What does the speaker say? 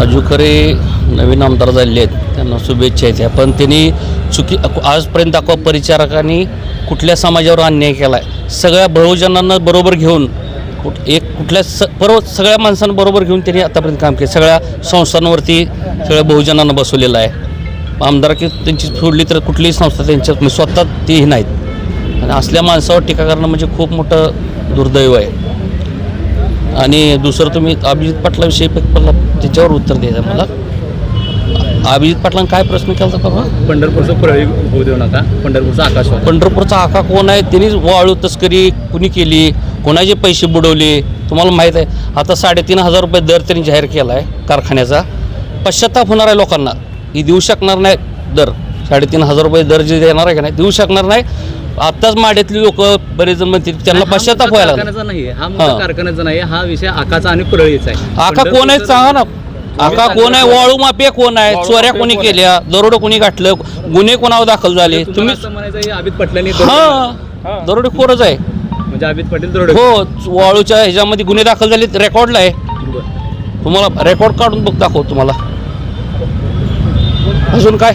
राजू खरे नवीन आमदार झालेले आहेत. त्यांना शुभेच्छा आहेत. पण त्यांनी चुकी आजपर्यंत दाखवा परिचारकांनी कुठल्या समाजावर अन्याय केला आहे सगळ्या बहुजनांना बरोबर घेऊन कुठ एक कुठल्या स बरोबर सगळ्या माणसांबरोबर घेऊन त्यांनी आतापर्यंत काम केलं. सगळ्या संस्थांवरती सगळ्या बहुजनांना बसवलेलं आहे. आमदारकी त्यांची सोडली तर कुठलीही संस्था त्यांच्या म्हणजे स्वतः तेही नाहीत. आणि असल्या माणसावर टीका करणं म्हणजे खूप मोठं दुर्दैव आहे. आणि दुसरं तुम्ही अभिजित पाटलाविषयी मला त्याच्यावर उत्तर द्यायचं मला. अभिजित पाटलांनी काय प्रश्न केला होता बाबा? पंढरपूरचं प्रळी होऊ देऊ नका. पंढरपूरचा आकाश. पंढरपूरचा आका कोण आहे? त्यांनीच वाळू तस्करी कुणी केली? कोणाचे पैसे बुडवले? तुम्हाला माहीत आहे. आता साडेतीन हजार रुपये दर त्यांनी जाहीर केला आहे कारखान्याचा. पश्चाताप होणार आहे लोकांना. ही देऊ शकणार नाही दर. साडेतीन हजार रुपये दर जे देणार आहे का नाही देऊ शकणार नाही. आत्ताच माड्यातली लोक बरेच जण म्हणतील त्यांना हा पश्चाताप व्हायला लागला. कारखान्याचा नाही हा मुद्दा हां. कारखान्याचा नाही हा विषय आकाचा आणि प्रळीचा आहे. आका कोण आहे सांगा ना. आका कोण आहे? वाळू माफिया कोण आहे चोऱ्या कोणी केल्या? दरोडे कोणी गाठलं गुन्हे कोणावर दाखल झाले? तुम्ही तुम्ही असं म्हणायचं हे अमित पटलांनी हा. दरोडेखोरच आहे. म्हणजे अमित पाटील दरोडे हो वाळूच्या ह्याच्यामध्ये गुन्हे दाखल झाले रेकॉर्डला आहे. तुम्हाला रेकॉर्ड काढून बघ दाखव तुम्हाला. अजून काय?